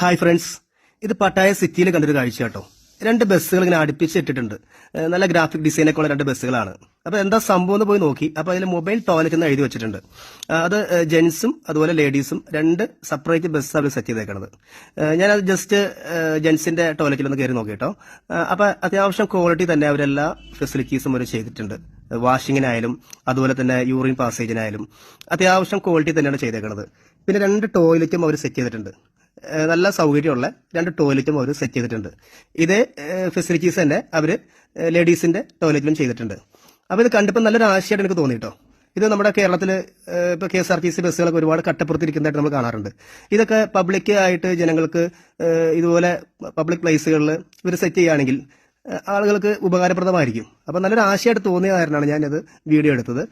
Hi friends. ഇത് Pattaya സിറ്റിയിൽ കണ്ടൊരു കാഴ്ച കേട്ടോ. രണ്ട് ബസ്സുകൾ ഇങ്ങനെ അടുപ്പിച്ച് ഇട്ടിട്ടുണ്ട്. നല്ല ഗ്രാഫിക് ഡിസൈനൊക്കെ ഉള്ള രണ്ട് ബസ്സുകളാണ്. അപ്പൊ എന്താ സംഭവം എന്ന് പോയി നോക്കി. അപ്പൊ അതിൽ മൊബൈൽ ടോയ്ലറ്റ് എന്ന് എഴുതി വെച്ചിട്ടുണ്ട്. അത് ജെൻസും അതുപോലെ ലേഡീസും രണ്ട് സെപ്പറേറ്റ് ബസ് അവർ സെറ്റ് ചെയ്തേക്കണത്. ഞാനത് ജസ്റ്റ് ജെന്റ്സിന്റെ ടോയ്ലറ്റിൽ ഒന്ന് കയറി നോക്കി കേട്ടോ. അപ്പോൾ അപ്പൊ അത്യാവശ്യം ക്വാളിറ്റി തന്നെ അവരെല്ലാ ഫെസിലിറ്റീസും അവർ ചെയ്തിട്ടുണ്ട്. വാഷിങ്ങിനായാലും അതുപോലെ തന്നെ യൂറിൻ പാസേജിനായാലും അത്യാവശ്യം ക്വാളിറ്റി തന്നെയാണ് ചെയ്തേക്കണത്. പിന്നെ രണ്ട് ടോയ്ലറ്റും അവർ സെറ്റ് ചെയ്തിട്ടുണ്ട്. നല്ല സൗകര്യമുള്ള രണ്ട് ടോയ്ലറ്റും അവർ സെറ്റ് ചെയ്തിട്ടുണ്ട്. ഇതേ ഫെസിലിറ്റീസ് തന്നെ അവർ ലേഡീസിന്റെ ടോയ്ലറ്റിലും ചെയ്തിട്ടുണ്ട്. അപ്പോൾ ഇത് കണ്ടപ്പോൾ നല്ലൊരു ആശയമായിട്ട് എനിക്ക് തോന്നി കേട്ടോ ഇത് നമ്മുടെ കേരളത്തിൽ ഇപ്പോൾ K S R T C ബസ്സുകളൊക്കെ ഒരുപാട് കട്ടപ്പുറത്തിരിക്കുന്നതായിട്ട് നമ്മൾ കാണാറുണ്ട്. ഇതൊക്കെ പബ്ലിക് ആയിട്ട് ജനങ്ങൾക്ക് ഇതുപോലെ പബ്ലിക് പ്ലേസുകളിൽ ഇവർ സെറ്റ് ചെയ്യുകയാണെങ്കിൽ ആളുകൾക്ക് ഉപകാരപ്രദമായിരിക്കും. അപ്പോൾ നല്ലൊരു ആശയമായിട്ട് തോന്നിയ കാരണമാണ് ഞാനത് വീഡിയോ എടുത്തത്.